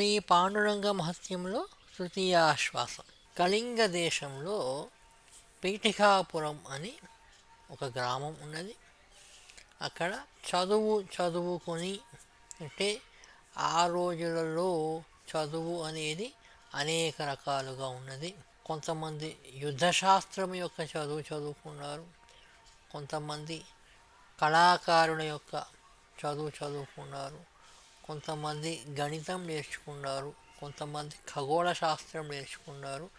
శ్రీ పాండురంగ మహత్యంలో తృతీయాశ్వాసం. కళింగ దేశంలో పీఠికాపురం అని ఒక గ్రామం ఉన్నది. అక్కడ చదువు చదువుకొని అంటే ఆ రోజులలో చదువు అనేది అనేక రకాలుగా ఉన్నది. కొంతమంది యుద్ధశాస్త్రం యొక్క చదువు చదువుకున్నారు. కొంతమంది కళాకారుల యొక్క చదువు చదువుకున్నారు. కొంతమంది గణితం నేర్చుకున్నారు కొంతమంది ఖగోళ శాస్త్రం నేర్చుకున్నారు.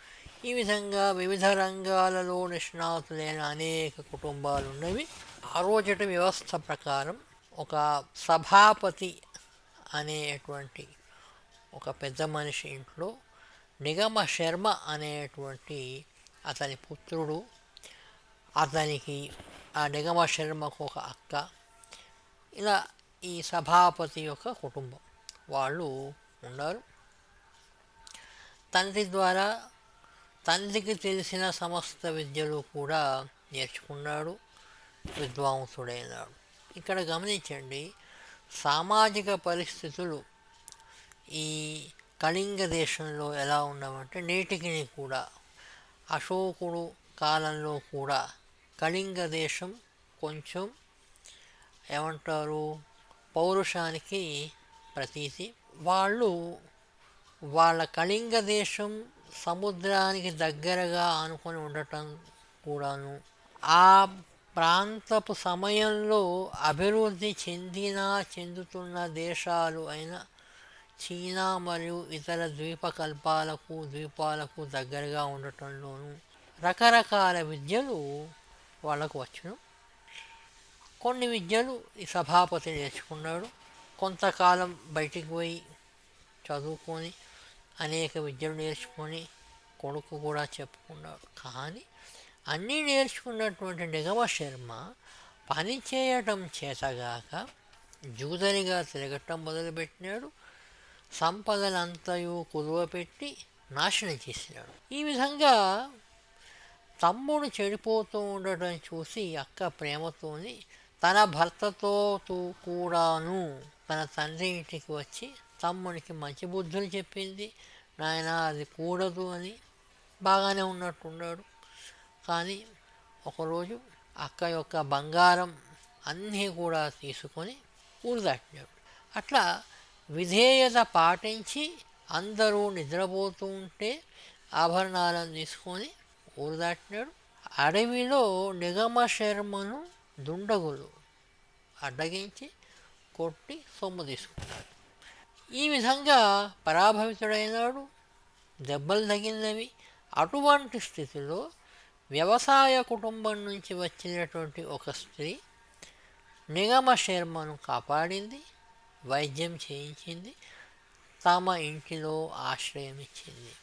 ఈ విధంగా వివిధ రంగాలలో నిష్ణాతులైన అనేక కుటుంబాలు ఉన్నవి ఆ రోజటి వ్యవస్థ ప్రకారం ఒక సభాపతి అనేటువంటి ఒక పెద్ద మనిషి ఇంట్లో నిగమ శర్మ అనేటువంటి అతని పుత్రుడు అతనికి ఆ నిగమ శర్మకు ఒక అక్క. ఇలా ఈ సభాపతి యొక్క కుటుంబం. వాళ్ళు ఉన్నారు. తండ్రి ద్వారా తండ్రికి తెలిసిన సమస్త విద్యలు కూడా నేర్చుకున్నాడు. విద్వాంసుడైనాడు. ఇక్కడ గమనించండి సామాజిక పరిస్థితులు ఈ కళింగ దేశంలో ఎలా ఉన్నామంటే నేటికి కూడా అశోకుడు కాలంలో కూడా కళింగ దేశం కొంచెం ఏమంటారు పౌరుషానికి ప్రతీతి. వాళ్ళు వాళ్ళ కళింగ దేశం సముద్రానికి దగ్గరగా అనుకొని ఉండటం కూడాను. ఆ ప్రాంతపు సమయంలో అభివృద్ధి చెందిన చెందుతున్న దేశాలు అయిన చీనా మరియు ఇతర ద్వీపకల్పాలకు ద్వీపాలకు దగ్గరగా ఉండటంలోనూ రకరకాల విద్యలు వాళ్ళకు వచ్చును. కొన్ని విద్యలు ఈ సభాపతి నేర్చుకున్నాడు. కొంతకాలం బయటికి పోయి చదువుకొని అనేక విద్యలు నేర్చుకొని కొడుకు కూడా చెప్పుకున్నాడు. కానీ అన్నీ నేర్చుకున్నటువంటి నిగమ శర్మ పని చేయటం చేతగాక జూదరిగా తిరగటం మొదలుపెట్టినాడు. సంపదలంతయు కుదువపెట్టి నాశనం చేసినాడు. ఈ విధంగా తమ్ముడు చెడిపోతూ ఉండటం చూసి అక్క ప్రేమతోని తన భర్తతో కూడాను తన తండ్రి ఇంటికి వచ్చి తమ్మునికి మంచి బుద్ధులు చెప్పింది. నాయన అది కూడదు అని బాగానే ఉన్నట్టున్నాడు కానీ ఒకరోజు అక్క యొక్క బంగారం అన్నీ కూడా తీసుకొని ఊరు దాటినాడు. అట్లా విధేయత పాటించి అందరూ నిద్రపోతూ ఉంటే ఆభరణాలను తీసుకొని ఊరు దాటినాడు. అడవిలో నిగమ శర్మను దుండగులు అడ్డగించి కొట్టి సొమ్ము తీసుకున్నాడు ఈ విధంగా పరాభవితుడైనాడు దెబ్బలు తగిలినవి. అటువంటి స్థితిలో వ్యవసాయ కుటుంబం నుంచి వచ్చినటువంటి ఒక స్త్రీ నిగమ శర్మను కాపాడింది వైద్యం చేయించింది తమ ఇంటిలో ఆశ్రయం ఇచ్చింది.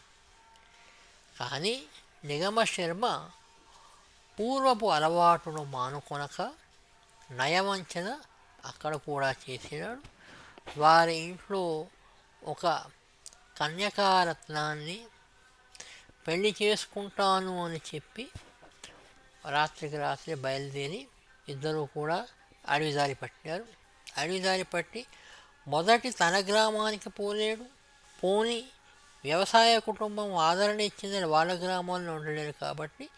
కానీ నిగమ శర్మ పూర్వపు అలవాటును మానుకొనక నయవంచన అక్కడ కూడా చేసినాడు. వారి ఇంట్లో ఒక కన్యకారత్నాన్ని పెళ్ళి చేసుకుంటాను అని చెప్పి రాత్రికి రాత్రి బయలుదేరి ఇద్దరు కూడా అడవిదారి పట్టారు అడవిదారి పట్టి మొదటి తన గ్రామానికి పోలేడు. పోని వ్యవసాయ కుటుంబం ఆదరణ ఇచ్చిందని వాళ్ళ గ్రామాల్లో ఉండలేరు కాబట్టి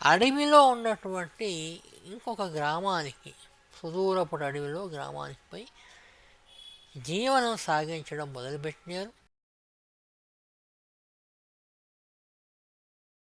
అడవిలో ఉన్నటువంటి ఇంకొక గ్రామానికి సుదూరపు అడవిలో గ్రామానికి పోయి జీవనం సాగించడం మొదలుపెట్టినారు.